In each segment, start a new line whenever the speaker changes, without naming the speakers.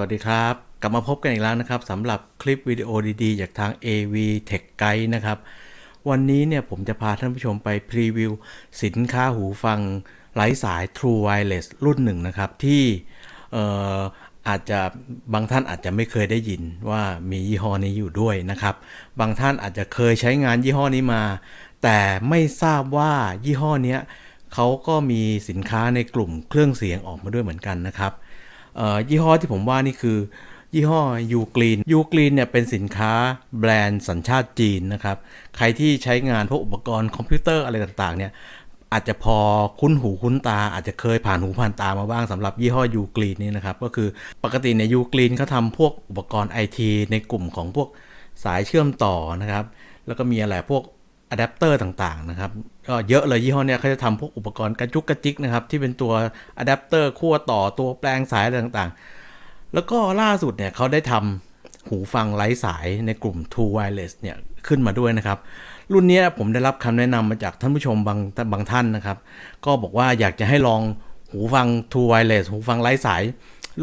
วัสดีครับ กลับมาพบกันอีกแล้วนะครับสำหรับคลิปวิดีโอดีๆ จากทาง AV Tech Guide นะครับ วันนี้เนี่ยผมจะพาท่านผู้ชมไปพรีวิว สินค้าหูฟังไร้สาย True Wireless รุ่นหนึ่งนะครับ ที่ออาจจะบางท่านอาจจะไม่เคยได้ยินว่ามียี่ห้อนี้อยู่ด้วยนะครับ บางท่านอาจจะเคยใช้งานยี่ห้อนี้มา แต่ไม่ทราบว่ายี่ห้อนี้เขาก็มีสินค้าในกลุ่มเครื่องเสียงออกมาด้วยเหมือนกันนะครับ ยี่ห้อที่ผมว่านี่คือ ยี่ห้อยูกรีนยูกรีนเนี่ยเป็นสินค้าแบรนด์สัญชาติจีนนะครับ ใครที่ใช้งานพวกอุปกรณ์คอมพิวเตอร์อะไรต่างๆเนี่ยอาจจะพอคุ้นหูคุ้นตา อาจจะเคยผ่านหูผ่านตามาบ้างสำหรับยี่ห้อยูกรีนนี่นะครับ ก็คือปกติเนี่ยยูกรีนเขาทำพวกอุปกรณ์ไอทีในกลุ่มของพวกสายเชื่อมต่อนะครับ แล้วก็มีอะไรพวก อะแดปเตอร์ต่างๆนะครับก็เยอะเลยยี่ห้อเนี้ยเขาจะทำพวกอุปกรณ์กระจุกกระจิกนะครับ ที่เป็นตัวอะแดปเตอร์ขั้วต่อตัวแปลงสายอะไรต่างๆ แล้วก็ล่าสุดเนี่ยเขาได้ทำหูฟังไร้สายในกลุ่ม True Wireless เนี่ยขึ้นมาด้วยนะครับ รุ่นนี้ผมได้รับคำแนะนำมาจากท่านผู้ชมบางบางท่านนะครับ ก็บอกว่าอยากจะให้ลองหูฟัง True Wireless หูฟังไร้สาย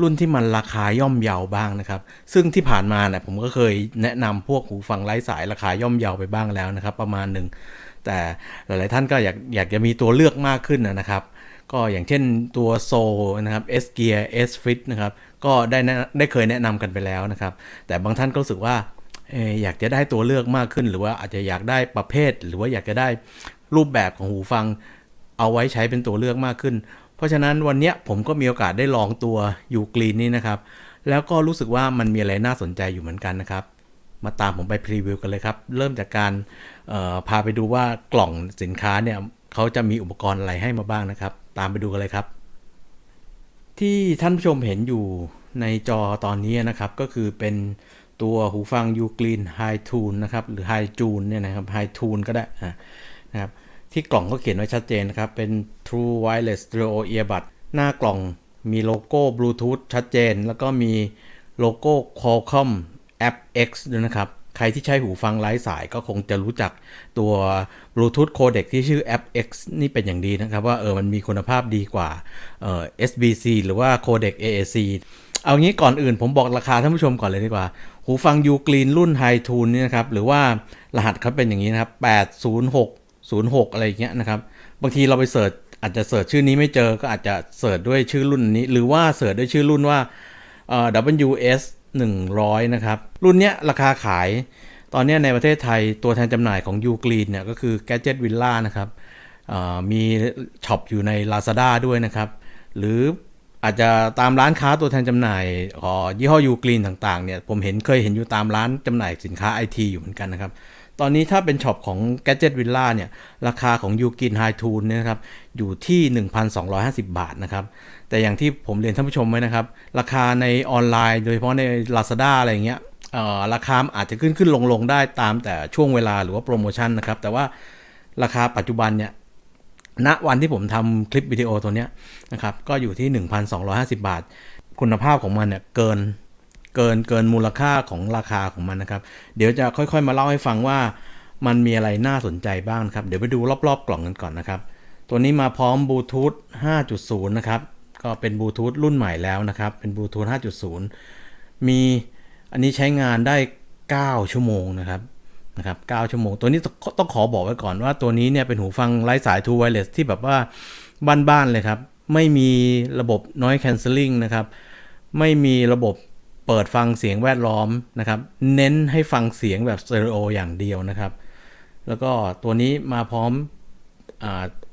รุ่นที่มันราคาย่อมเยาบ้างนะครับ ซึ่งที่ผ่านมาเนี่ยผมก็เคยแนะนำพวกหูฟังไร้สายราคาย่อมเยาไปบ้างแล้วนะครับ ประมาณหนึ่งแต่หลาย ๆ ท่านก็อยากอยากจะมีตัวเลือกมากขึ้นนะครับ ก็อย่างเช่นตัวโซนะครับ S Gear S Fit นะครับก็ได้ได้เคยแนะนำกันไปแล้วนะครับ แต่บางท่านก็รู้สึกว่าอยากจะได้ตัวเลือกมากขึ้น หรือว่าอาจจะอยากได้ประเภท หรือว่าอยากจะได้รูปแบบของหูฟังเอาไว้ใช้เป็นตัวเลือกมากขึ้น เพราะฉะนั้นวันนี้ผมก็มีโอกาสได้ลองตัวยูกรีนนี่นะครับ แล้วก็รู้สึกว่ามันมีอะไรน่าสนใจอยู่เหมือนกันนะครับ มาตามผมไปพรีวิวกันเลยครับ เริ่มจากการพาไปดูว่ากล่องสินค้าเนี่ยเขาจะมีอุปกรณ์อะไรให้มาบ้างนะครับ ตามไปดูกันเลยครับ ที่ท่านผู้ชมเห็นอยู่ในจอตอนนี้นะครับก็คือเป็นตัวหูฟัง u g r e e n High Tune นะครับหรือ High Tune เนี่ยนะครับ High Tune ก็ได้นะครับ ที่กล่องก็เขียนไว้ชัดเจนนะครับ เป็น True Wireless Stereo Earbud หน้ากล่องมีโลโก้ Bluetooth ชัดเจน แล้วก็มีโลโก้ Qualcomm App X ด้วยนะครับ ใครที่ใช้หูฟังไร้สายก็คงจะรู้จักตัว Bluetooth Codec ที่ชื่อ App X นี่เป็นอย่างดีนะครับ ว่าเออมันมีคุณภาพดีกว่าเอ่อ SBC หรือว่า Codec AAC เอางี้ก่อนอื่นผมบอกราคาท่านผู้ชมก่อนเลยดีกว่า หูฟัง u g r e e n รุ่น High Tune นี่นะครับ หรือว่ารหัสเขาเป็นอย่างนี้นะครับ 806 06 อะไรอย่างเงี้ยนะครับ บางทีเราไปเสิร์ชอาจจะเสิร์ชชื่อนี้ไม่เจอก็อาจจะเสิร์ชด้วยชื่อรุ่นนี้ หรือว่าเสิร์ชด้วยชื่อรุ่นว่าเอ่อ WS 100 นะครับ รุ่นเนี้ยราคาขายตอนนี้ในประเทศไทยตัวแทนจำหน่ายของ u g r e e n เนี่ยก็คือ Gadget Villa นะครับมีช็อปอยู่ใน Lazada ด้วยนะครับ หรืออาจจะตามร้านค้าตัวแทนจำหน่ายของยี่ห้อยูกรีนต่างๆเนี่ยผมเห็นเคยเห็นอยู่ตามร้านจำหน่ายสินค้าไอทีอยู่เหมือนกันนะครับ ตอนนี้ถ้าเป็นช็อปของ Gadget Villa เนี่ย ราคาของยูกินไฮทูนเนี่ยนะครับอยู่ที่ 1,250 บาทนะครับ แต่อย่างที่ผมเรียนท่านผู้ชมไว้นะครับ ราคาในออนไลน์โดยเฉพาะใน Lazada อะไรอย่างเงี้ยราคาอาจจะขึ้นขึ้นลงลงได้ตามแต่ช่วงเวลาหรือว่าโปรโมชั่นนะครับ แต่ว่าราคาปัจจุบันเนี่ยณวันที่ผมทำคลิปวิดีโอตัวเนี้ยนะครับก็อยู่ที่ 1,250 บาท คุณภาพของมันเนี่ยเกิน เกินเกินมูลค่าของราคาของมันนะครับ เดี๋ยวจะค่อยๆ มาเล่าให้ฟังว่ามันมีอะไรน่าสนใจบ้างครับ เดี๋ยวไปดูรอบๆ กล่องกันก่อนนะครับ ตัวนี้มาพร้อมบลูทูธ5.0 นะครับ ก็เป็นบลูทูธรุ่นใหม่แล้วนะครับ เป็นบลูทูธ5.0 มีอันนี้ใช้งานได้ 9 ชั่วโมงนะครับนะครับ9ชั่วโมง ตัวนี้ต้องต้องขอบอกไว้ก่อนว่าตัวนี้เนี่ยเป็นหูฟังไร้สาย True Wireless ที่แบบว่าบ้านๆเลยครับ ไม่มีระบบ noise cancelling นะครับ ไม่มีระบบ เปิดฟังเสียงแวดล้อมนะครับ เน้นให้ฟังเสียงแบบสเตอริโออย่างเดียวนะครับ แล้วก็ตัวนี้มาพร้อมอ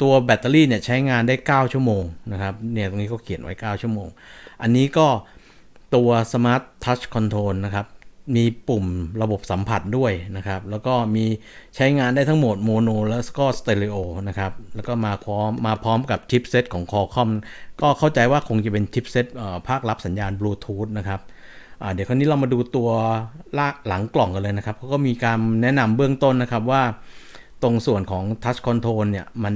ตัวแบตเตอรี่เนี่ยใช้งานได้ 9 ชั่วโมงนะครับเนี่ยตรงนี้ก็เขียนไว้ 9 ชั่วโมง อันนี้ก็ตัว Smart Touch Control นะครับมีปุ่มระบบสัมผัสด้วยนะครับ แล้วก็มีใช้งานได้ทั้งโหมดโมโนแล้วก็สเตอริโอนะครับ แล้วก็มาพร้อมมาพร้อมกับชิปเซตของ Qualcomm ก็เข้าใจว่าคงจะเป็นชิปเซตภาครับสัญญาณบลูทูธนะครับ เดี๋ยวคราวนี้เรามาดูตัวล่าหลังกล่องกันเลยนะครับเขาก็มีการแนะนำเบื้องต้นนะครับว่า ตรงส่วนของ Touch Control เนี่ยมัน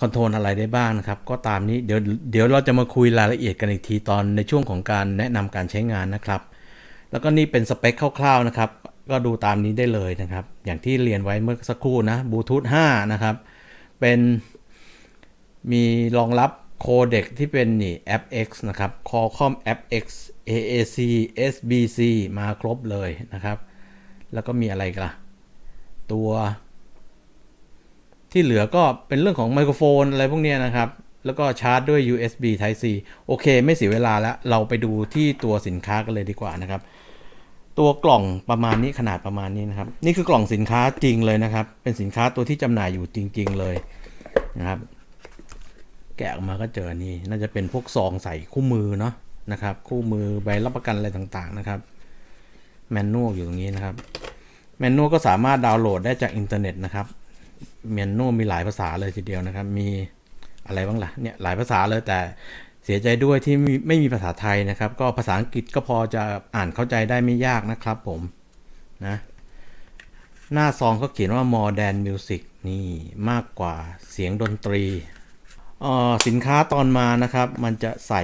คอนโทรลอะไรได้บ้างนะครับ ก็ตามนี้เดี๋ยวเดี๋ยวเราจะมาคุยรายละเอียดกันอีกทีตอนในช่วงของการแนะนำการใช้งานนะครับ แล้วก็นี่เป็นสเปคคร่าวๆนะครับ ก็ดูตามนี้ได้เลยนะครับ อย่างที่เรียนไว้เมื่อสักครู่นะบลูทูธ5นะครับ เป็นมีรองรับ โคเด็กที่เป็นนี่ FX นะครับ Qualcomm FX AAC SBC มาครบเลยนะครับ แล้วก็มีอะไรกันล่ะ ตัว ที่เหลือก็เป็นเรื่องของไมโครโฟนอะไรพวกนี้นะครับ แล้วก็ชาร์จด้วย USB Type C โอเค ไม่เสียเวลาแล้ว เราไปดูที่ตัวสินค้ากันเลยดีกว่านะครับ ตัวกล่องประมาณนี้ขนาดประมาณนี้นะครับ นี่คือกล่องสินค้าจริงเลยนะครับ เป็นสินค้าตัวที่จำหน่ายอยู่จริง ๆ เลยนะครับ แกะออกมาก็เจอนี่น่าจะเป็นพวกซองใส่คู่มือเนาะนะครับ คู่มือใบรับประกันอะไรต่างๆนะครับแมนนวลอยู่ตรงนี้นะครับแมนนวลก็สามารถดาวน์โหลดได้จากอินเทอร์เน็ตนะครับแมนนวลมีหลายภาษาเลยทีเดียวนะครับ มีอะไรบ้างล่ะเนี่ยหลายภาษาเลยแต่เสียใจด้วยที่ไม่ไม,มีภาษาไทยนะครับ ก็ภาษาอังกฤษก็พอจะอ่านเข้าใจได้ไม่ยากนะครับผมนะหน้าซองเขาเขียนว่า modern music นี่มากกว่าเสียงดนตรี สินค้าตอนมานะครับ มันจะใส่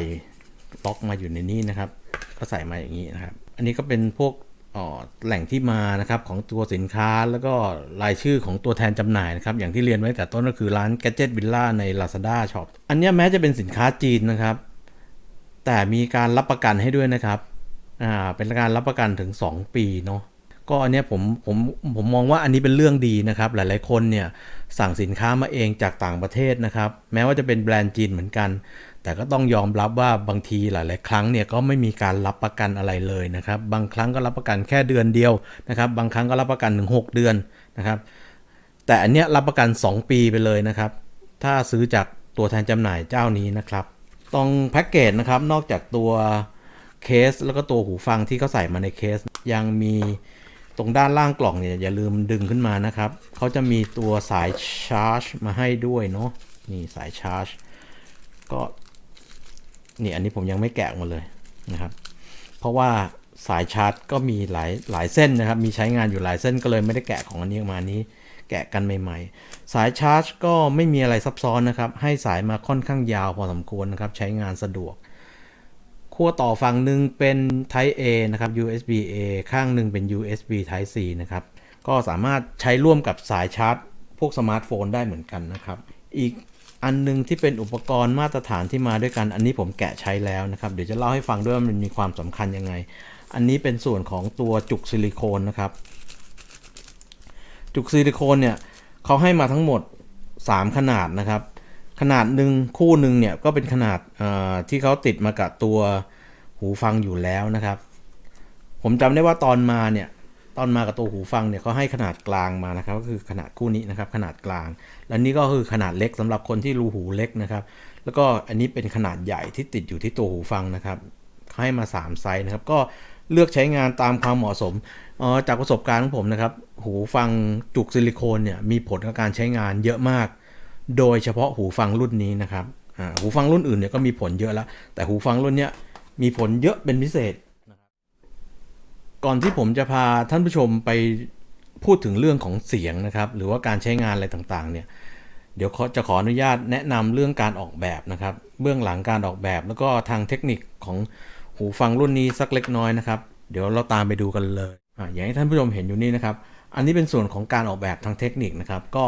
ล็อกมาอยู่ในนี้นะครับ ก็ใส่มาอย่างนี้นะครับ อันนี้ก็เป็นพวกแหล่งที่มานะครับของตัวสินค้าแล้วก็รายชื่อของตัวแทนจำหน่ายนะครับ อย่างที่เรียนไว้แต่ต้นก็คือร้าน Gadget Villa ใน Lazada Shop อันนี้แม้จะเป็นสินค้าจีนนะครับ แต่มีการรับประกันให้ด้วยนะครับ อ่า เป็นการรับประกันถึง 2 ปีเนาะ ก็อันนี้ผมผมผมมองว่าอันนี้เป็นเรื่องดีนะครับ หลายๆคนเนี่ยสั่งสินค้ามาเองจากต่างประเทศนะครับ แม้ว่าจะเป็นแบรนด์จีนเหมือนกัน แต่ก็ต้องยอมรับว่าบางทีหลาย ๆ ครั้งเนี่ยก็ไม่มีการรับประกันอะไรเลยนะครับ บางครั้งก็รับประกันแค่เดือนเดียวนะครับ บางครั้งก็รับประกันถึง6เดือนนะครับ แต่อันเนี้ยรับประกัน 2 ปีไปเลยนะครับ ถ้าซื้อจากตัวแทนจำหน่ายเจ้านี้นะครับตรงแพ็กเกจนะครับนอกจากตัวเคสแล้วก็ตัวหูฟังที่เขาใส่มาในเคส ยังมี รงด้านล่างกล่องเนี่ยอย่าลืมดึงขึ้นมานะครับ เขาจะมีตัวสายชาร์จมาให้ด้วยเนาะนี่สายชาร์จ ก็นี่อันนี้ผมยังไม่แกะมาเลยนะครับ เพราะว่าสายชาร์จก็มีหลายหลายเส้นนะครับ มีใช้งานอยู่หลายเส้นก็เลยไม่ได้แกะของอันนี้ออกมานี้ แกะกันใหม่ ๆ สายชาร์จก็ไม่มีอะไรซับซ้อนนะครับ ให้สายมาค่อนข้างยาวพอสมควรนะครับ ใช้งานสะดวก ขั้วต่อฝั่งหนึ่งเป็น Type A นะครับ USB A ข้างหนึ่งเป็น USB Type C นะครับ ก็สามารถใช้ร่วมกับสายชาร์จ พวกสมาร์ทโฟนได้เหมือนกันนะครับ อีกอันหนึงที่เป็นอุปกรณ์มาตรฐานที่มาด้วยกัน อันนี้ผมแกะใช้แล้วนะครับ เดี๋ยวจะเล่าให้ฟังด้วยว่ามันมีความสำคัญยังไง อันนี้เป็นส่วนของตัวจุกซิลิโคนนะครับ จุกซิลิโคนเนี่ยเขาให้มาทั้งหมด 3 ขนาดนะครับ ขนาดหนึ่งคู่หนึ่งเนี่ยก็เป็นขนาดที่เขาติดมากับตัวหูฟังอยู่แล้วนะครับ ผมจำได้ว่าตอนมาเนี่ยตอนมากับตัวหูฟังเนี่ยเขาให้ขนาดกลางมานะครับ ก็คือขนาดคู่นี้นะครับ ขนาดกลาง และนี่ก็คือขนาดเล็กสำหรับคนที่รูหูเล็กนะครับ แล้วก็อันนี้เป็นขนาดใหญ่ที่ติดอยู่ที่ตัวหูฟังนะครับเขาให้มา 3 ไซส์นะครับ ก็เลือกใช้งานตามความเหมาะสมออจากประสบการณ์ของผมนะครับ หูฟังจุกซิลิโคนเนี่ยมีผลกับการใช้งานเยอะมาก โดยเฉพาะหูฟังรุ่นนี้นะครับหูฟังรุ่นอื่นเนี่ยก็มีผลเยอะแล้ว แต่หูฟังรุ่นเนี้ยมีผลเยอะเป็นพิเศษ ก่อนที่ผมจะพาท่านผู้ชมไปพูดถึงเรื่องของเสียงนะครับ หรือว่าการใช้งานอะไรต่างๆ เนี่ย เดี๋ยวขอจะขออนุญาตแนะนำเรื่องการออกแบบนะครับ เบื้องหลังการออกแบบแล้วก็ทางเทคนิคของหูฟังรุ่นนี้สักเล็กน้อยนะครับ เดี๋ยวเราตามไปดูกันเลยออย่างที่ท่านผู้ชมเห็นอยู่นี่นะครับ อันนี้เป็นส่วนของการออกแบบทางเทคนิคนะครับ ก็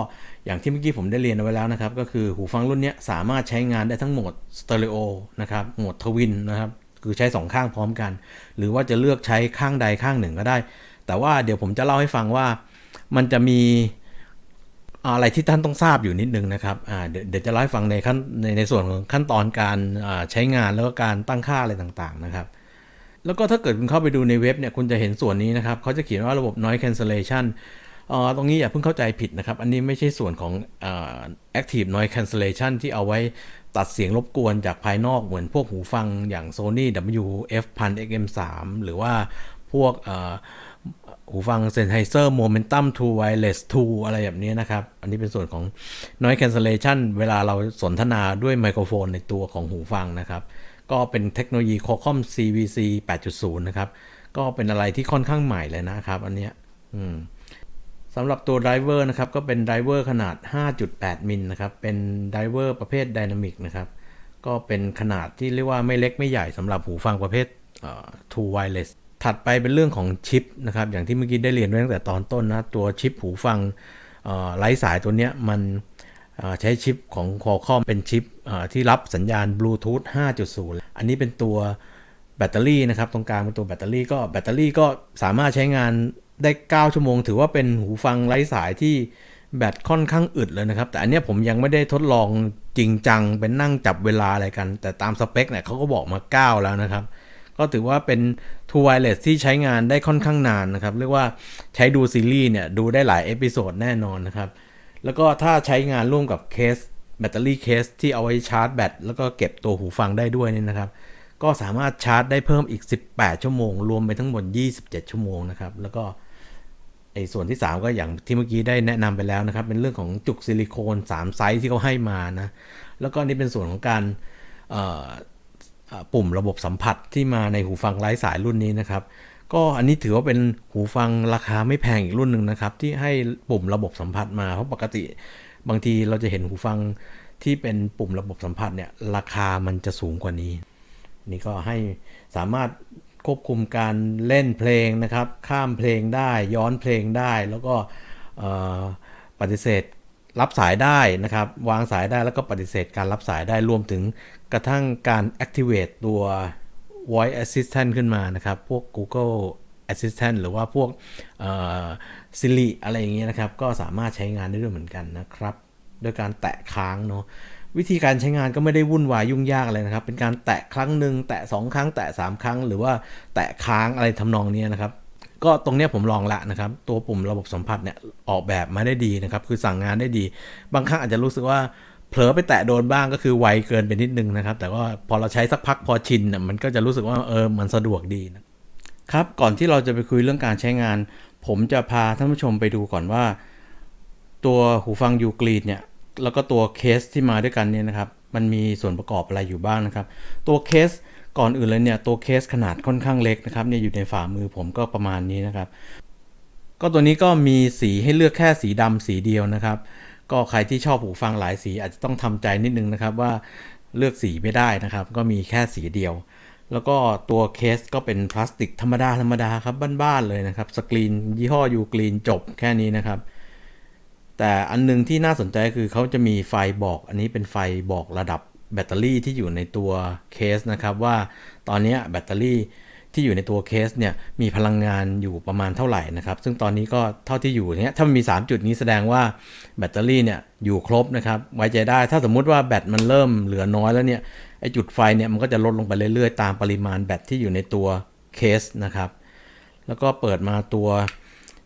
อย่างที่เมื่อกี้ผมได้เรียนเอาไว้แล้วนะครับ ก็คือหูฟังรุ่นนี้สามารถใช้งานได้ทั้งโหมดสเตอริโอนะครับโหมดทวินนะครับ คือใช้สองข้างพร้อมกัน หรือว่าจะเลือกใช้ข้างใดข้างหนึ่งก็ได้ แต่ว่าเดี๋ยวผมจะเล่าให้ฟังว่ามันจะมีอะไรที่ท่านต้องทราบอยู่นิดนึงนะครับเดี๋ยวจะเล่าให้ฟังในขั้นในในส่วนของขั้นตอนการใช้งานแล้วก็การตั้งค่าอะไรต่างๆนะครับ แล้วก็ถ้าเกิดคุณเข้าไปดูในเว็บเนี่ยคุณจะเห็นส่วนนี้นะครับเขาจะเขียนว่าระบบ noise cancellation ออตรงนี้อย่าเพิ่งเข้าใจผิดนะครับ อันนี้ไม่ใช่ส่วนของเอ่อ active noise cancellation ที่เอาไว้ตัดเสียงรบกวนจากภายนอกเหมือนพวกหูฟังอย่าง Sony WF 1000 XM3 หรือว่าพวกหูฟัง Sennheiser Momentum 2 Wireless 2 อะไรแบบนี้นะครับ อันนี้เป็นส่วนของ Noise Cancellation เวลาเราสนทนาด้วยไมโครโฟนในตัวของหูฟังนะครับ ก็เป็นเทคโนโลยี Qualcomm CVC 8.0 นะครับ ก็เป็นอะไรที่ค่อนข้างใหม่เลยนะครับ อันเนี้ยอืม สำหรับตัวไดรเวอร์นะครับก็เป็นไดรเวอร์ขนาด 5.8 มิลนะครับ เป็นไดรเวอร์ประเภท Dynamic นะครับ ก็เป็นขนาดที่เรียกว่าไม่เล็กไม่ใหญ่สำหรับหูฟังประเภทเอ่อ True Wireless ถัดไปเป็นเรื่องของชิปนะครับ อย่างที่เมื่อกี้ได้เรียนไว้ตั้งแต่ตอนต้นนะ ตัวชิปหูฟังไร้สายตัวนี้มันใช้ชิปของ Qualcomm เป็นชิปที่รับสัญญาณบลูทูธ5.0 อันนี้เป็นตัวแบตเตอรี่นะครับ ตรงกลางเป็นตัวแบตเตอรี่ก็แบตเตอรี่ก็สามารถใช้งาน ได้ 9 ชั่วโมง ถือว่าเป็นหูฟังไร้สายที่แบตค่อนข้างอึดเลยนะครับ แต่อันนี้ผมยังไม่ได้ทดลองจริงจังเป็นนั่งจับเวลาอะไรกัน แต่ตามสเปคเนี่ยเขาก็บอกมา 9 แล้วนะครับ ก็ถือว่าเป็น True Wireless ที่ใช้งานได้ค่อนข้างนานนะครับ เรียกว่าใช้ดูซีรีส์เนี่ยดูได้หลายเอพิโซดแน่นอนนะครับ แล้วก็ถ้าใช้งานร่วมกับเคสแบตเตอรี่เคสที่เอาไว้ชาร์จแบตแล้วก็เก็บตัวหูฟังได้ด้วยเนี่ยนะครับ ก็สามารถชาร์จได้เพิ่มอีก 18 ชั่วโมง รวมไปทั้งหมด 27 ชั่วโมงนะครับ แล้วก็ ไอ้ส่วนที่ 3 ก็อย่างที่เมื่อกี้ได้แนะนำไปแล้วนะครับ เป็นเรื่องของจุกซิลิโคน 3 ไซส์ที่เขาให้มานะแล้วก็นี่เป็นส่วนของการปุ่มระบบสัมผัสที่มาในหูฟังไร้สายรุ่นนี้นะครับ ก็อันนี้ถือว่าเป็นหูฟังราคาไม่แพงอีกรุ่นหนึ่งนะครับ ที่ให้ปุ่มระบบสัมผัสมาเพราะปกติ บางทีเราจะเห็นหูฟังที่เป็นปุ่มระบบสัมผัสเนี่ยราคามันจะสูงกว่านี้ นี่ก็ให้สามารถ ควบคุมการเล่นเพลงนะครับ ข้ามเพลงได้ย้อนเพลงได้ แล้วก็ปฏิเสธรับสายได้นะครับ วางสายได้แล้วก็ปฏิเสธการรับสายได้รวมถึงกระทั่งการ activate ตัว voice assistant ขึ้นมานะครับ พวก Google Assistant หรือว่าพวก Siri อะไรอย่างเงี้ยนะครับ ก็สามารถใช้งานได้ด้วยเหมือนกันนะครับโดยการแตะค้างเนาะ วิธีการใช้งานก็ไม่ได้วุ่นวายยุ่งยากอะไรนะครับ เป็นการแตะครั้งหนึ่งแตะ 2 ครั้ง แตะ 3 ครั้ง หรือว่าแตะค้างอะไรทำนองนี้นะครับ ก็ตรงเนี้ยผมลองละนะครับ ตัวปุ่มระบบสัมผัสเนี่ยออกแบบมาได้ดีนะครับ คือสั่งงานได้ดี บางครั้งอาจจะรู้สึกว่าเผลอไปแตะโดนบ้างก็คือไวเกินไปนิดนึงนะครับ แต่ว่าพอเราใช้สักพักพอชินน่ะมันก็จะรู้สึกว่าเออมันสะดวกดีนะครับ ก่อนที่เราจะไปคุยเรื่องการใช้งาน ผมจะพาท่านผู้ชมไปดูก่อนว่า ตัวหูฟังยูกรีดเนี่ย แล้วก็ตัวเคสที่มาด้วยกันเนี่ยนะครับ มันมีส่วนประกอบอะไรอยู่บ้างนะครับ ตัวเคสก่อนอื่นเลยเนี่ยตัวเคสขนาดค่อนข้างเล็กนะครับเนี่ยอยู่ในฝ่ามือผมก็ประมาณนี้นะครับ ก็ตัวนี้ก็มีสีให้เลือกแค่สีดำสีเดียวนะครับ ก็ใครที่ชอบหูฟังหลายสีอาจจะต้องทำใจนิดนึงนะครับว่าเลือกสีไม่ได้นะครับ ก็มีแค่สีเดียว แล้วก็ตัวเคสก็เป็นพลาสติกธรรมดาธรรมดาครับบ้านๆเลยนะครับสกรีนยี่ห้อยูกรีนจบแค่นี้นะครับ แต่อันหนึงที่น่าสนใจคือเขาจะมีไฟบอก อันนี้เป็นไฟบอกระดับแบตเตอรี่ที่อยู่ในตัวเคสนะครับว่าตอนนี้แบตเตอรี่ที่อยู่ในตัวเคสเนี่ยมีพลังงานอยู่ประมาณเท่าไหร่นะครับ ซึ่งตอนนี้ก็เท่าที่อยู่เนี้ยถ้ามันมี 3 จุดนี้แสดงว่าแบตเตอรี่เนี่ยอยู่ครบนะครับไว้ใจได้ถ้าสมมุติว่าแบตมันเริ่มเหลือน้อยแล้วเนี่ยไอจุดไฟเนี่ยมันก็จะลดลงไปเรื่อยๆ ตามปริมาณแบตที่อยู่ในตัวเคสนะครับ แล้วก็เปิดมาตัว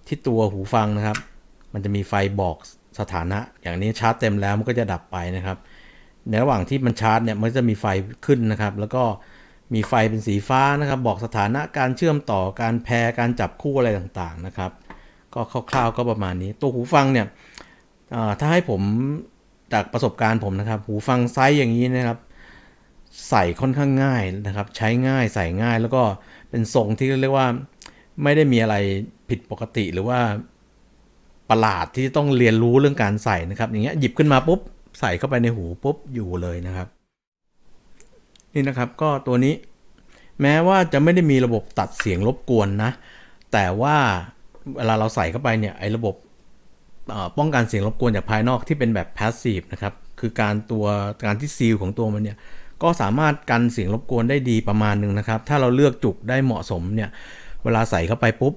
ที่ตัวหูฟังนะครับ มันจะมีไฟบอกสถานะ อย่างนี้ชาร์จเต็มแล้วมันก็จะดับไปนะครับ ในระหว่างที่มันชาร์จเนี่ยมันจะมีไฟขึ้นนะครับ แล้วก็มีไฟเป็นสีฟ้านะครับ บอกสถานะการเชื่อมต่อการแพรการจับคู่อะไรต่างๆนะครับ ก็คร่าวๆก็ประมาณนี้ ตัวหูฟังเนี่ยถ้าให้ผมจากประสบการณ์ผมนะครับ หูฟังไซส์อย่างนี้นะครับ ใส่ค่อนข้างง่ายนะครับ ใช้ง่ายใส่ง่ายแล้วก็เป็นทรงที่เรียกว่าไม่ได้มีอะไรผิดปกติหรือว่า ประหลาดที่ต้องเรียนรู้เรื่องการใส่นะครับ อย่างเงี้ยหยิบขึ้นมาปุ๊บใส่เข้าไปในหูปุ๊บอยู่เลยนะครับ นี่นะครับก็ตัวนี้แม้ว่าจะไม่ได้มีระบบตัดเสียงรบกวนนะ แต่ว่าเวลาเราใส่เข้าไปเนี่ยไอ้ระบบป้องกันเสียงรบกวนจากภายนอกที่เป็นแบบ passive นะครับคือการตัวการที่ซีลของตัวมันเนี่ยก็สามารถกันเสียงรบกวนได้ดีประมาณหนึ่งนะครับ ถ้าเราเลือกจุกได้เหมาะสมเนี่ยเวลาใส่เข้าไปปุ๊บ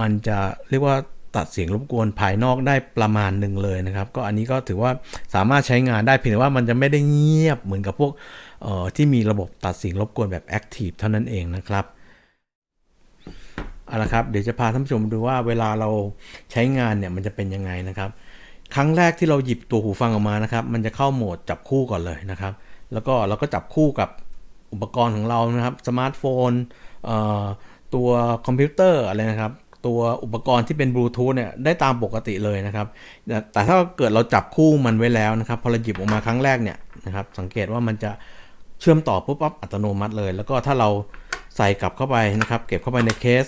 มันจะเรียกว่า ตัดเสียงรบกวนภายนอกได้ประมาณหนึ่งเลยนะครับ ก็อันนี้ก็ถือว่าสามารถใช้งานได้เพียงแต่ว่ามันจะไม่ได้เงียบเหมือนกับพวกออที่มีระบบตัดเสียงรบกวนแบบ Active เท่านั้นเองนะครับเอาละครับเดี๋ยวจะพาท่านผู้ชมดูว่าเวลาเราใช้งานเนี่ยมันจะเป็นยังไงนะครับ ครั้งแรกที่เราหยิบตัวหูฟังออกมานะครับ มันจะเข้าโหมดจับคู่ก่อนเลยนะครับ แล้วก็เราก็จับคู่กับอุปกรณ์ของเรานะครับสมาร์ทโฟนตัวคอมพิวเตอร์อะไรนะครับ ตัวอุปกรณ์ที่เป็นบลูทูธเนี่ยได้ตามปกติเลยนะครับ แต่ถ้าเกิดเราจับคู่มันไว้แล้วนะครับ พอเราหยิบออกมาครั้งแรกเนี่ยนะครับ สังเกตว่ามันจะเชื่อมต่อปุ๊บปั๊บอัตโนมัติเลย แล้วก็ถ้าเราใส่กลับเข้าไปนะครับ เก็บเข้าไปในเคส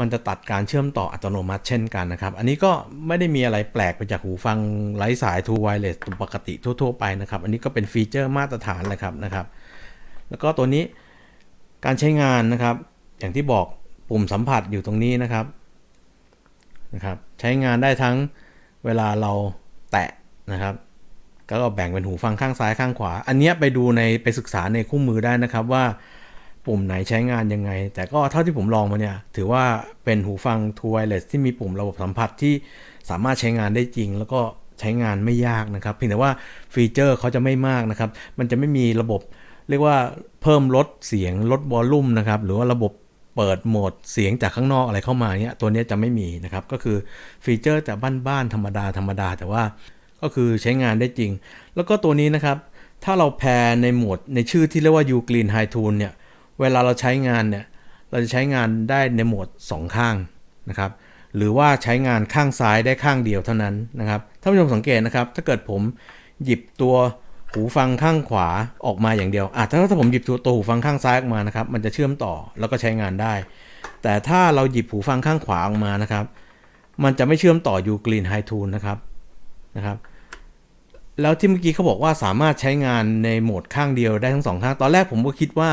มันจะตัดการเชื่อมต่ออัตโนมัติเช่นกันนะครับ อันนี้ก็ไม่ได้มีอะไรแปลกไปจากหูฟังไร้สาย True Wireless ปกติทั่วๆไปนะครับ อันนี้ก็เป็นฟีเจอร์มาตรฐานเลยครับนะครับ แล้วก็ตัวนี้การใช้งานนะครับ อย่างที่บอก ปุ่มสัมผัสอยู่ตรงนี้นะครับนะครับใช้งานได้ทั้งเวลาเราแตะนะครับก็แบ่งเป็นหูฟังข้างซ้ายข้างขวา อันนี้ไปดูในไปศึกษาในคู่มือได้นะครับว่าปุ่มไหนใช้งานยังไง แต่ก็เท่าที่ผมลองมาเนี่ย ถือว่าเป็นหูฟัง True Wireless ที่มีปุ่มระบบสัมผัสที่สามารถใช้งานได้จริง แล้วก็ใช้งานไม่ยากนะครับ เพียงแต่ว่าฟีเจอร์เขาจะไม่มากนะครับ มันจะไม่มีระบบเรียกว่าเพิ่มลดเสียงลดวอลลุ่มนะครับ หรือว่าระบบ เปิดโหมดเสียงจากข้างนอกอะไรเข้ามาเนี่ยตัวนี้จะไม่มีนะครับ ก็คือฟีเจอร์แต่บ้านๆธรรมดาธรรมดา แต่ว่าก็คือใช้งานได้จริง แล้วก็ตัวนี้นะครับ ถ้าเราแพรในโหมดในชื่อที่เรียกว่า U Green High Tune เนี่ยเวลาเราใช้งานเนี่ยเราจะใช้งานได้ในโหมด 2 ข้างนะครับหรือว่าใช้งานข้างซ้ายได้ข้างเดียวเท่านั้นนะครับท่านผู้ชมสังเกตนะครับ ถ้าเกิดผมหยิบตัว หูฟังข้างขวาออกมาอย่างเดียวอะถ้าผมหยิบตัวหูฟังข้างซ้ายออกมานะครับ มันจะเชื่อมต่อแล้วก็ใช้งานได้ แต่ถ้าเราหยิบหูฟังข้างขวาออกมานะครับ มันจะไม่เชื่อมต่อ U Green High Tune นะครับนะครับแล้วที่เมื่อกี้เขาบอกว่าสามารถใช้งานในโหมดข้างเดียวได้ทั้งสองข้าง ตอนแรกผมก็คิดว่า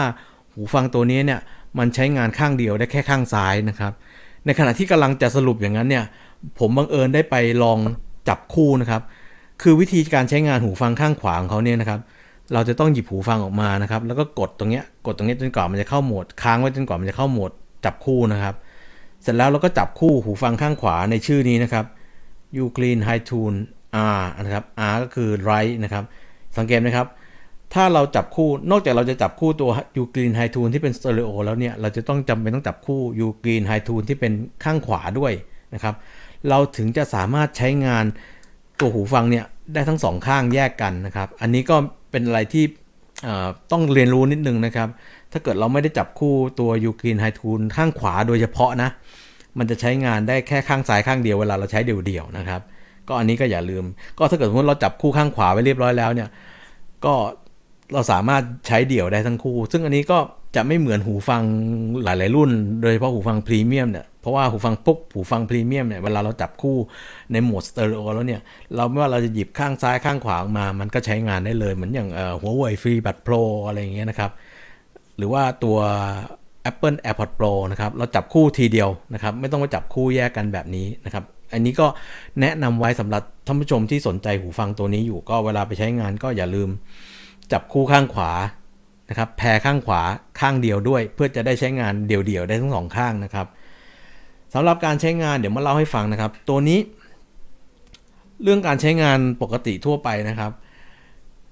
หูฟังตัวนี้เนี่ยมันใช้งานข้างเดียวได้แค่ข้างซ้ายนะครับ ในขณะที่กำลังจะสรุปอย่างนั้นเนี่ยผมบังเอิญได้ไปลองจับคู่นะครับ คือวิธีการใช้งานหูฟังข้างขวาของเขาเนี่ยนะครับ เราจะต้องหยิบหูฟังออกมานะครับ แล้วก็กดตรงเนี้ย กดตรงเนี้ยจนกว่ามันจะเข้าโหมด ค้างไว้จนกว่ามันจะเข้าโหมดจับคู่นะครับ เสร็จแล้วเราก็จับคู่หูฟังข้างขวาในชื่อนี้นะครับ U Clean High Tune R นะครับ R ก็คือ right นะครับ สังเกตไหมครับ ถ้าเราจับคู่ นอกจากเราจะจับคู่ตัว U Green High Tune ที่เป็นสเตอริโอแล้วเนี่ย เราจะต้องจำเป็นต้องจับคู่ U Green High Tune ที่เป็นข้างขวาด้วยนะครับ เราถึงจะสามารถใช้งาน ตัวหูฟังเนี่ยได้ทั้งสองข้างแยกกันนะครับ อันนี้ก็เป็นอะไรที่ต้องเรียนรู้นิดนึงนะครับ ถ้าเกิดเราไม่ได้จับคู่ตัว U Green High Tune ข้างขวาโดยเฉพาะนะ มันจะใช้งานได้แค่ข้างซ้ายข้างเดียวเวลาเราใช้เดี่ยวๆนะครับ ก็อันนี้ก็อย่าลืม ก็ถ้าเกิดสมมติเราจับคู่ข้างขวาไว้เรียบร้อยแล้วเนี่ย ก็เราสามารถใช้เดี่ยวได้ทั้งคู่ ซึ่งอันนี้ก็ จะไม่เหมือนหูฟังหลาย ๆ รุ่น โดยเฉพาะหูฟังพรีเมียมเนี่ยเพราะว่าหูฟังพวกหูฟังพรีเมียมเนี่ยเวลาเราจับคู่ในโหมดสเตอริโอแล้วเนี่ย เราไม่ว่าเราจะหยิบข้างซ้ายข้างขวามา มันก็ใช้งานได้เลยเหมือนอย่างหัวเว่ยฟรีบัตโปรอะไรอย่างเงี้ยนะครับ หรือว่าตัว Apple AirPod Pro นะครับ เราจับคู่ทีเดียวนะครับ ไม่ต้องมาจับคู่แยกกันแบบนี้นะครับ อันนี้ก็แนะนำไว้สำหรับท่านผู้ชมที่สนใจหูฟังตัวนี้อยู่ ก็เวลาไปใช้งานก็อย่าลืม จับคู่ข้างขวา นะครับแพรข้างขวาข้างเดียวด้วย เพื่อจะได้ใช้งานเดี่ยวๆได้ทั้งสองข้างนะครับสำหรับการใช้งานเดี๋ยวมาเล่าให้ฟังนะครับ ตัวนี้ เรื่องการใช้งานปกติทั่วไปนะครับ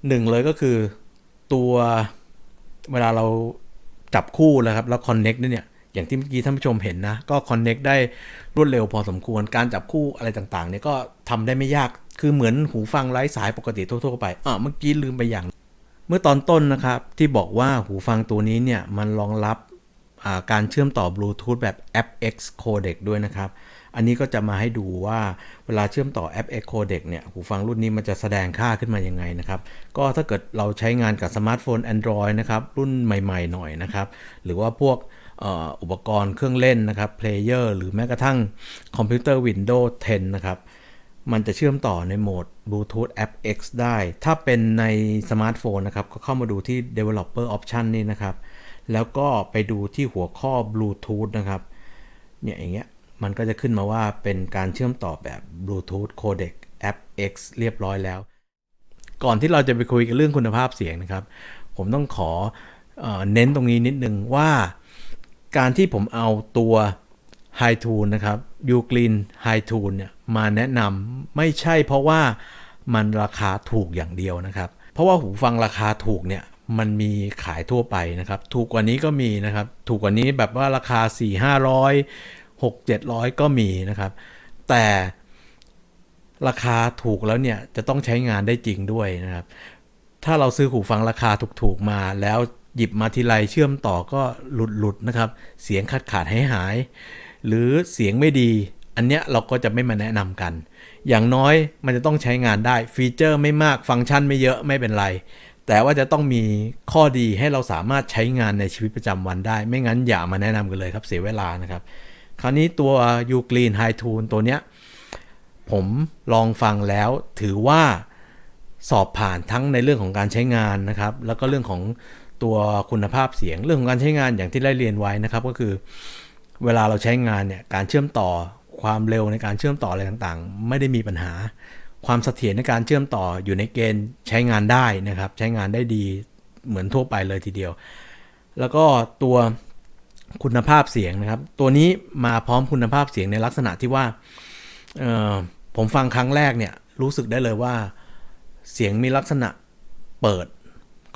หนึ่งเลยก็คือตัวเวลาเราจับคู่แล้วครับแล้วคอนเน็กเนี่ยอย่างที่เมื่อกี้ท่านผู้ชมเห็นนะก็คอนเน็กได้รวดเร็วพอสมควรการจับคู่อะไรต่างๆเนี่ยก็ทำได้ไม่ยากคือเหมือนหูฟังไร้สายปกติทั่วๆไปอ่าเมื่อกี้ลืมไปอย่าง เมื่อตอนต้นนะครับที่บอกว่าหูฟังตัวนี้เนี่ยมันรองรับการเชื่อมต่อบลูทูธแบบ FX codec ด้วยนะครับ อันนี้ก็จะมาให้ดูว่าเวลาเชื่อมต่อ FX codec เนี่ย หูฟังรุ่นนี้มันจะแสดงค่าขึ้นมายังไงนะครับ ก็ถ้าเกิดเราใช้งานกับสมาร์ทโฟน Android นะครับ รุ่นใหม่ๆหน่อยนะครับ หรือว่าพวกอุปกรณ์เครื่องเล่นนะครับเพลเยอร์หรือแม้กระทั่งคอมพิวเตอร์ Windows 10 นะครับ มันจะเชื่อมต่อในโหมด Bluetooth App X ได้ ถ้าเป็นในสมาร์ทโฟนนะครับ ก็เข้ามาดูที่ Developer Option นี่นะครับ แล้วก็ไปดูที่หัวข้อ Bluetooth นะครับ เนี่ยอย่างเงี้ย มันก็จะขึ้นมาว่าเป็นการเชื่อมต่อแบบ Bluetooth Codec App X เรียบร้อยแล้ว ก่อนที่เราจะไปคุยกันเรื่องคุณภาพเสียงนะครับ ผมต้องขอเน้นตรงนี้นิดนึงว่า การที่ผมเอาตัว High Tune นะครับ U Green High Tune เนี่ยมาแนะนำไม่ใช่เพราะว่ามันราคาถูกอย่างเดียวนะครับ เพราะว่าหูฟังราคาถูกเนี่ยมันมีขายทั่วไปนะครับ ถูกกว่านี้ก็มีนะครับ ถูกกว่านี้แบบว่าราคา 4 500 6 700 ก็มีนะครับ แต่ราคาถูกแล้วเนี่ยจะต้องใช้งานได้จริงด้วยนะครับ ถ้าเราซื้อหูฟังราคาถูกๆมาแล้วหยิบมาทีไรเชื่อมต่อก็หลุดๆนะครับ เสียงขาดขาดหายหาย หรือเสียงไม่ดี อันเนี้ยเราก็จะไม่มาแนะนำกัน อย่างน้อยมันจะต้องใช้งานได้ฟีเจอร์ไม่มากฟังก์ชันไม่เยอะไม่เป็นไร แต่ว่าจะต้องมีข้อดีให้เราสามารถใช้งานในชีวิตประจำวันได้ ไม่งั้นอย่ามาแนะนำกันเลยครับเสียเวลานะครับ คราวนี้ตัว U Green High Tune ตัวเนี้ยผมลองฟังแล้วถือว่าสอบผ่านทั้งในเรื่องของการใช้งานนะครับ แล้วก็เรื่องของตัวคุณภาพเสียงเรื่องของการใช้งานอย่างที่ได้เรียนไว้นะครับ ก็คือ เวลาเราใช้งานเนี่ยการเชื่อมต่อความเร็วในการเชื่อมต่ออะไรต่างๆ ไม่ได้มีปัญหา ความเสถียรในการเชื่อมต่ออยู่ในเกณฑ์ใช้งานได้นะครับ ใช้งานได้ดีเหมือนทั่วไปเลยทีเดียว แล้วก็ตัวคุณภาพเสียงนะครับ ตัวนี้มาพร้อมคุณภาพเสียงในลักษณะที่ว่าผมฟังครั้งแรกเนี่ยรู้สึกได้เลยว่า เสียงมีลักษณะเปิด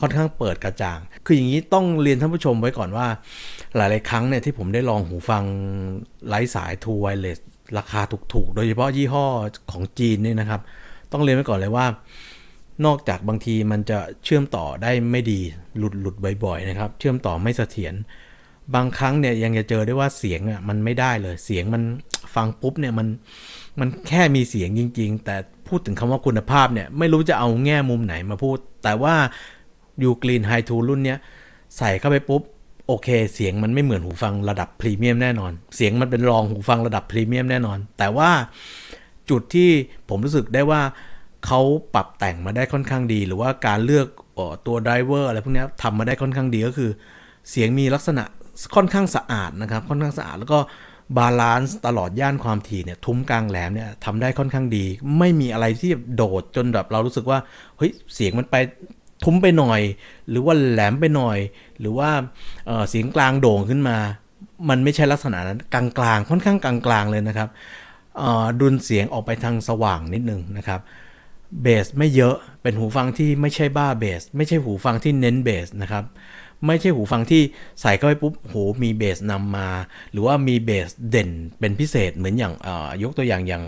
ค่อนข้างเปิดกระจ่าง คืออย่างนี้ต้องเรียนท่านผู้ชมไว้ก่อนว่า หลาย ๆ ครั้งเนี่ยที่ผมได้ลองหูฟังไร้สาย True Wireless ราคาถูก ๆ โดยเฉพาะยี่ห้อของจีนเนี่ยนะครับ ต้องเรียนไว้ก่อนเลยว่า นอกจากบางทีมันจะเชื่อมต่อได้ไม่ดีหลุดหลุดบ่อย ๆ นะครับ เชื่อมต่อไม่เสถียรบางครั้งเนี่ยยังจะเจอได้ว่าเสียงอะมันไม่ได้เลย เสียงมันฟังปุ๊บเนี่ยมันมันแค่มีเสียงจริง ๆ แต่พูดถึงคำว่าคุณภาพเนี่ยไม่รู้จะเอาแง่มุมไหนมาพูด แต่ว่า ยูกรีนไฮทูรุ่นเนี้ยใส่เข้าไปปุ๊บ โอเค เสียงมันไม่เหมือนหูฟังระดับพรีเมียมแน่นอน เสียงมันเป็นรองหูฟังระดับพรีเมียมแน่นอน แต่ว่าจุดที่ผมรู้สึกได้ว่าเขาปรับแต่งมาได้ค่อนข้างดี หรือว่าการเลือกออตัวไดรเวอร์อะไรพวกนี้ทำมาได้ค่อนข้างดีก็คือ เสียงมีลักษณะค่อนข้างสะอาดนะครับ ค่อนข้างสะอาดแล้วก็บาลานซ์ตลอดย่านความถี่เนี่ยทุ้มกลางแหลมเนี่ยทำได้ค่อนข้างดี ไม่มีอะไรที่โดดจนแบบเรารู้สึกว่าเฮ้ยเสียงมันไป ทุ้มไปหน่อย หรือว่าแหลมไปหน่อย หรือว่าเเสียงกลางโด่งขึ้นมา มันไม่ใช่ลักษณะนั้นกลางๆค่อนข้างกลางๆเลยนะครับดุลเสียงออกไปทางสว่างนิดนึงนะครับเบสไม่เยอะเป็นหูฟังที่ไม่ใช่บ้าเบสไม่ใช่หูฟังที่เน้นเบสนะครับไม่ใช่หูฟังที่ใส่เข้าไปปุ๊บโหมีเบสนำมา หรือว่ามีเบสเด่นเป็นพิเศษเหมือนอย่างยกตัวอย่างอย่าง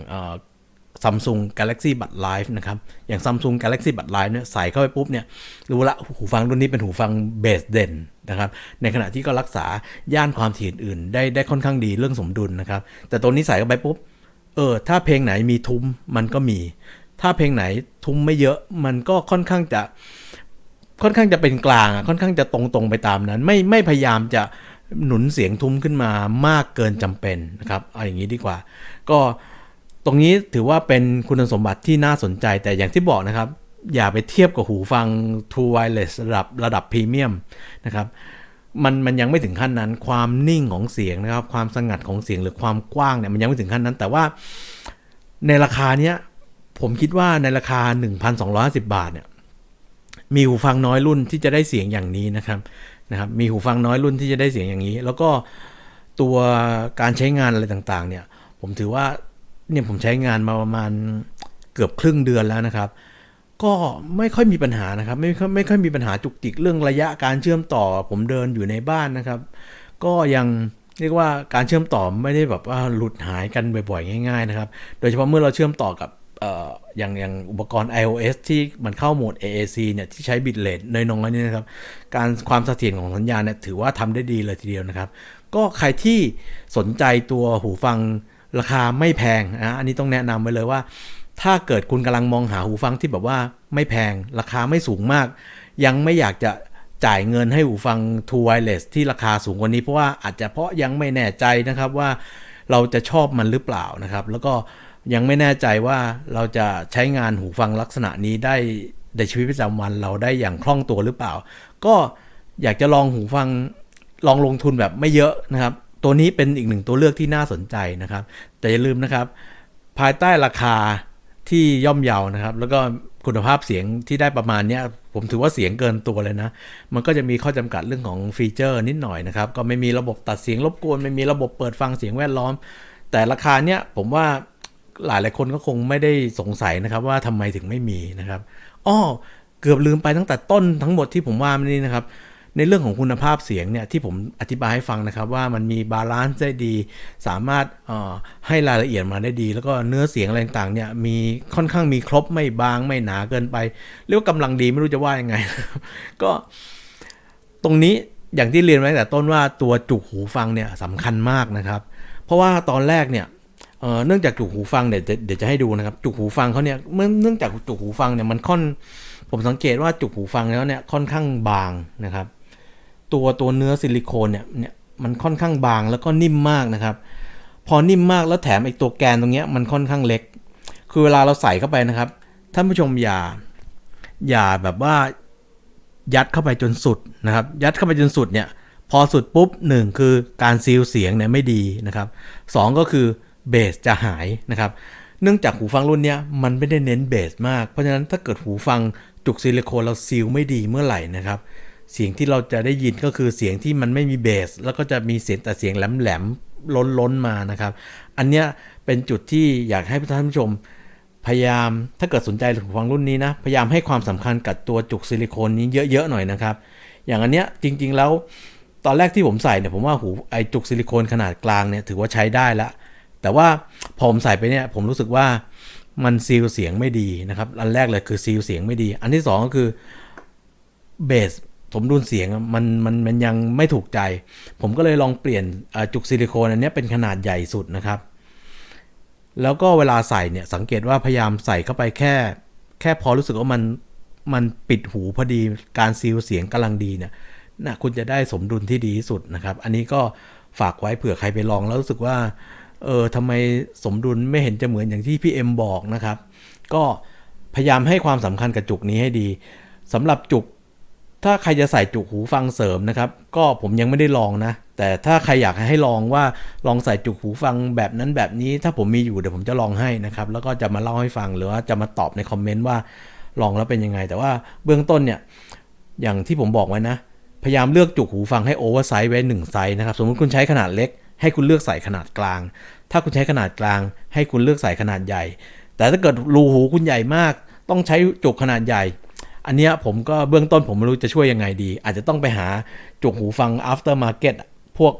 ซัมซุง Galaxy Bud Live นะครับ อย่าง Samsung Galaxy Bud Live เนี่ยใส่เข้าไปปุ๊บเนี่ยรู้ละหูฟังรุ่นนี้เป็นหูฟังเบสเด่นนะครับในขณะที่ก็รักษาย่านความถี่อื่นได้ได้ค่อนข้างดีเรื่องสมดุลนะครับ แต่ตัวนี้ใส่เข้าไปปุ๊บเออถ้าเพลงไหนมีทุ้มมันก็มี ถ้าเพลงไหนทุ้มไม่เยอะมันก็ค่อนข้างจะค่อนข้างจะเป็นกลางอะค่อนข้างจะตรงๆไปตามนั้น ไม่ไม่พยายามจะหนุนเสียงทุ้มขึ้นมามากเกินจำเป็นนะครับเอาอย่างนี้ดีกว่า ก็ ตรงนี้ถือว่าเป็นคุณสมบัติที่น่าสนใจแต่อย่างที่บอกนะครับ อย่าไปเทียบกับหูฟัง True Wireless ระดับระดับพรีเมียมนะครับมันมันยังไม่ถึงขั้นนั้น ความนิ่งของเสียงนะครับ ความสงัดของเสียงหรือความกว้างเนี่ยมันยังไม่ถึงขั้นนั้น แต่ว่าในราคาเนี้ยผมคิดว่าในราคา 1,250 บาทเนี่ยมีหูฟังน้อยรุ่นที่จะได้เสียงอย่างนี้นะครับนะครับมีหูฟังน้อยรุ่นที่จะได้เสียงอย่างนี้ แล้วก็ตัวการใช้งานอะไรต่างๆ เนี่ย ผมถือว่า เนี่ยผมใช้งานมาประมาณเกือบครึ่งเดือนแล้วนะครับ ก็ไม่ค่อยมีปัญหานะครับ ไม่ค่อยไม่ค่อยมีปัญหาจุกจิกเรื่องระยะการเชื่อมต่อ ผมเดินอยู่ในบ้านนะครับ ก็ยังเรียกว่าการเชื่อมต่อไม่ได้แบบว่าหลุดหายกันบ่อยๆ ง่าย ๆ นะครับ โดยเฉพาะเมื่อเราเชื่อมต่อกับอออย่างอย่างอุปกรณ์ iOS ที่มันเข้าโหมด AAC เนี่ยที่ใช้บิตเรทน้อยๆนี่นะครับ การความเสถียรของสัญญาณเนี่ยถือว่าทำได้ดีเลยทีเดียวนะครับ ก็ใครที่สนใจตัวหูฟัง ราคาไม่แพงนะอันนี้ต้องแนะนำไว้เลยว่า ถ้าเกิดคุณกำลังมองหาหูฟังที่แบบว่าไม่แพงราคาไม่สูงมาก ยังไม่อยากจะจ่ายเงินให้หูฟัง True Wireless ที่ราคาสูงกว่านี้ เพราะว่าอาจจะเพราะยังไม่แน่ใจนะครับว่าเราจะชอบมันหรือเปล่านะครับ แล้วก็ยังไม่แน่ใจว่าเราจะใช้งานหูฟังลักษณะนี้ได้ในชีวิตประจำวันเราได้อย่างคล่องตัวหรือเปล่า ก็อยากจะลองหูฟังลองลงทุนแบบไม่เยอะนะครับ ตัวนี้เป็นอีกหนึ่งตัวเลือกที่น่าสนใจนะครับ แต่อย่าลืมนะครับ ภายใต้ราคาที่ย่อมเยานะครับ แล้วก็คุณภาพเสียงที่ได้ประมาณนี้ผมถือว่าเสียงเกินตัวเลยนะ มันก็จะมีข้อจำกัดเรื่องของฟีเจอร์นิดหน่อยนะครับ ก็ไม่มีระบบตัดเสียงรบกวน ไม่มีระบบเปิดฟังเสียงแวดล้อม แต่ราคาเนี้ยผมว่าหลายหลายคนก็คงไม่ได้สงสัยนะครับ ว่าทำไมถึงไม่มีนะครับอ้อเกือบลืมไปตั้งแต่ต้นทั้งหมดที่ผมว่ามานี่นะครับ ในเรื่องของคุณภาพเสียงเนี่ยที่ผมอธิบายให้ฟังนะครับว่ามันมีบาลานซ์ได้ดี สามารถเอ่อให้รายละเอียดมาได้ดี แล้วก็เนื้อเสียงอะไรต่างเนี่ยมีค่อนข้างมีครบไม่บางไม่หนาเกินไป เรียกว่ากำลังดีไม่รู้จะว่ายังไง ก็ตรงนี้อย่างที่เรียนไว้ตั้งแต่ต้นว่าตัวจุกหูฟังเนี่ยสำคัญมากนะครับ เพราะว่าตอนแรกเนี่ยเอ่อเนื่องจากจุกหูฟังเดี๋ยวเดี๋ยวจะให้ดูนะครับ จุกหูฟังเขาเนี่ยเมื่อเนื่องจากจุกหูฟังเนี่ยมันค่อน ผมสังเกตว่าจุกหูฟังแล้วเนี่ยค่อนข้างบางนะครับ ตัวตัวเนื้อซิลิโคนเนี่ยเนี่ยมันค่อนข้างบางแล้วก็นิ่มมากนะครับ พอนิ่มมากแล้วแถมไอ้ตัวแกนตรงเนี้ยมันค่อนข้างเล็ก คือเวลาเราใส่เข้าไปนะครับท่านผู้ชมอย่าอย่าแบบว่ายัดเข้าไปจนสุดนะครับ ยัดเข้าไปจนสุดเนี่ย พอสุดปุ๊บหนึ่งคือการซีลเสียงเนี่ยไม่ดีนะครับสองก็คือเบสจะหายนะครับ เนื่องจากหูฟังรุ่นเนี้ยมันไม่ได้เน้นเบสมาก เพราะฉะนั้นถ้าเกิดหูฟังจุกซิลิโคนเราซีลไม่ดีเมื่อไหร่นะครับ เสียงที่เราจะได้ยินก็คือเสียงที่มันไม่มีเบส แล้วก็จะมีเสียงแต่เสียงแหลมๆล้นล้นๆมานะครับ อันเนี้ยเป็นจุดที่อยากให้ท่านผู้ชม พยายามถ้าเกิดสนใจหูฟังรุ่นนี้นะ พยายามให้ความสำคัญกับตัวจุกซิลิโคนนี้เยอะๆหน่อยนะครับ อย่างอันเนี้ยจริงๆแล้วตอนแรกที่ผมใส่เนี่ยผมว่าหูไอจุกซิลิโคนขนาดกลางเนี่ยถือว่าใช้ได้ล้วแต่ว่าพอผมใส่ไปเนี่ยผมรู้สึกว่ามันซีลเสียงไม่ดีนะครับ อันแรกเลยคือซีลเสียงไม่ดี อันที่สองก็คือเบส สมดุลเสียงมันมันมันยังไม่ถูกใจ ผมก็เลยลองเปลี่ยนจุกซิลิโคนอันนี้เป็นขนาดใหญ่สุดนะครับ แล้วก็เวลาใส่เนี่ยสังเกตว่าพยายามใส่เข้าไปแค่ แค่พอรู้สึกว่ามันมันปิดหูพอดีการซีลเสียงกำลังดีเนี่ยนะคุณจะได้สมดุลที่ดีที่สุดนะครับ อันนี้ก็ฝากไว้เผื่อใครไปลองแล้วรู้สึกว่าเออทำไมสมดุลไม่เห็นจะเหมือนอย่างที่พี่เอ็มบอกนะครับ ก็พยายามให้ความสำคัญกับจุกนี้ให้ดีสำหรับจุก ถ้าใครจะใส่จุกหูฟังเสริมนะครับ ก็ผมยังไม่ได้ลองนะ แต่ถ้าใครอยากให้ลองว่าลองใส่จุกหูฟังแบบนั้นแบบนี้ ถ้าผมมีอยู่เดี๋ยวผมจะลองให้นะครับ แล้วก็จะมาเล่าให้ฟังหรือว่าจะมาตอบในคอมเมนต์ว่าลองแล้วเป็นยังไง แต่ว่าเบื้องต้นเนี่ยอย่างที่ผมบอกไว้นะ พยายามเลือกจุกหูฟังให้โอเวอร์ไซส์ไว้หนึ่งไซส์นะครับ สมมติคุณใช้ขนาดเล็ก ให้คุณเลือกใส่ขนาดกลาง ถ้าคุณใช้ขนาดกลาง ให้คุณเลือกใส่ขนาดใหญ่ แต่ถ้าเกิดรูหูคุณใหญ่มาก ต้องใช้จุกขนาดใหญ่ อันเนี้ยผมก็เบื้องต้นผมไม่รู้จะช่วยยังไงดี อาจจะต้องไปหาจุกหูฟัง after market พวก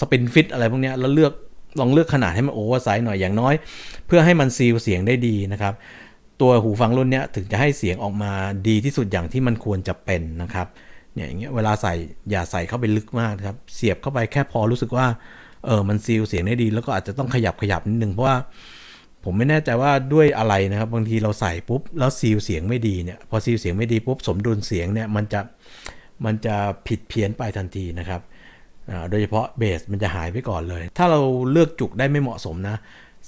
สปินฟิตอะไรพวกเนี้ยแล้วเลือกลองเลือกขนาดให้มันโอเวอร์ไซส์หน่อยอย่างน้อย เพื่อให้มันซีลเสียงได้ดีนะครับ ตัวหูฟังรุ่นนี้ถึงจะให้เสียงออกมาดีที่สุดอย่างที่มันควรจะเป็นนะครับเนี่ยอย่างเงี้ยเวลาใส่อย่าใส่เข้าไปลึกมากครับ เสียบเข้าไปแค่พอรู้สึกว่าเออมันซีลเสียงได้ดี แล้วก็อาจจะต้องขยับขยับนิดนึงเพราะว่า ผมไม่แน่ใจว่าด้วยอะไรนะครับ บางทีเราใส่ปุ๊บแล้วซีลเสียงไม่ดีเนี่ยพอซีลเสียงไม่ดีปุ๊บสมดุลเสียงเนี่ยมันจะมันจะผิดเพี้ยนไปทันทีนะครับโดยเฉพาะเบสมันจะหายไปก่อนเลย ถ้าเราเลือกจุกได้ไม่เหมาะสมนะ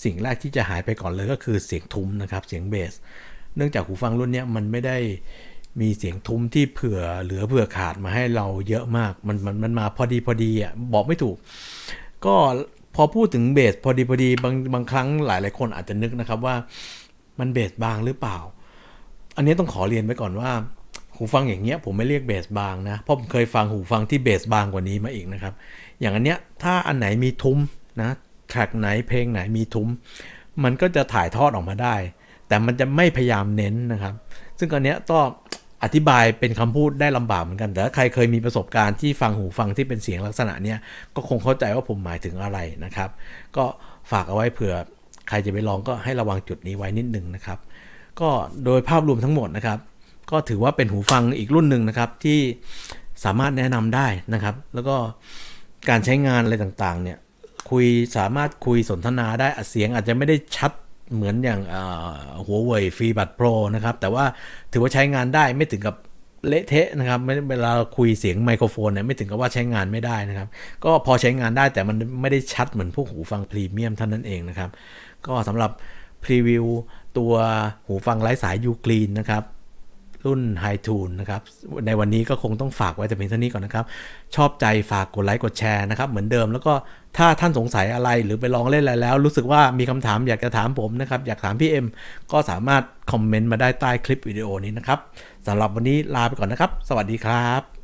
สิ่งแรกที่จะหายไปก่อนเลยก็คือเสียงทุ้มนะครับ เสียงเบส เนื่องจากหูฟังรุ่นนี้มันไม่ได้มีเสียงทุ้มที่เผื่อเหลือเผื่อขาดมาให้เราเยอะมาก มันมันมันมาพอดีพอดีอะบอกไม่ถูก ก็ พอพูดถึงเบสพอดีพอดีบางบางครั้งหลายหลายคนอาจจะนึกนะครับว่ามันเบสบางหรือเปล่า อันนี้ต้องขอเรียนไว้ก่อนว่า หูฟังอย่างเงี้ยผมไม่เรียกเบสบางนะ เพราะผมเคยฟังหูฟังที่เบสบางกว่านี้มาอีกนะครับ อย่างอันเนี้ยถ้าอันไหนมีทุ้มนะแทร็กไหนเพลงไหนมีทุ้ม มันก็จะถ่ายทอดออกมาได้ แต่มันจะไม่พยายามเน้นนะครับ ซึ่งอันเนี้ยก็ อธิบายเป็นคำพูดได้ลำบากเหมือนกัน แต่ถ้าใครเคยมีประสบการณ์ที่ฟังหูฟังที่เป็นเสียงลักษณะเนี้ยก็คงเข้าใจว่าผมหมายถึงอะไรนะครับ ก็ฝากเอาไว้เผื่อใครจะไปลองก็ให้ระวังจุดนี้ไว้นิดนึงนะครับ ก็โดยภาพรวมทั้งหมดนะครับ ก็ถือว่าเป็นหูฟังอีกรุ่นหนึ่งนะครับที่สามารถแนะนำได้นะครับ แล้วก็การใช้งานอะไรต่างๆเนี่ยคุยสามารถคุยสนทนาได้อะเสียงอาจจะไม่ได้ชัด เหมือนอย่างหัวเว่ยฟรีบัตโปรนะครับ แต่ว่าถือว่าใช้งานได้ไม่ถึงกับเละเทะนะครับเวลาคุยเสียงไมโครโฟนเนี่ยไม่ถึงกับว่าใช้งานไม่ได้นะครับ ก็พอใช้งานได้แต่มันไม่ได้ชัดเหมือนพวกหูฟังพรีเมียมเท่านั้นเองนะครับ ก็สำหรับพรีวิวตัวหูฟังไร้สายยูกรีนนะครับ รุ่น High Tune นะครับ ในวันนี้ก็คงต้องฝากไว้แต่เพียงเท่านี้ก่อนนะครับ ชอบใจฝากกดไลค์กดแชร์นะครับ เหมือนเดิมแล้วก็ถ้าท่านสงสัยอะไรหรือไปลองเล่นอะไรแล้ว รู้สึกว่ามีคำถามอยากจะถามผมนะครับ อยากถามพี่เอ็มก็สามารถคอมเมนต์มาได้ใต้คลิปวิดีโอนี้นะครับสำหรับวันนี้ลาไปก่อนนะครับ สวัสดีครับ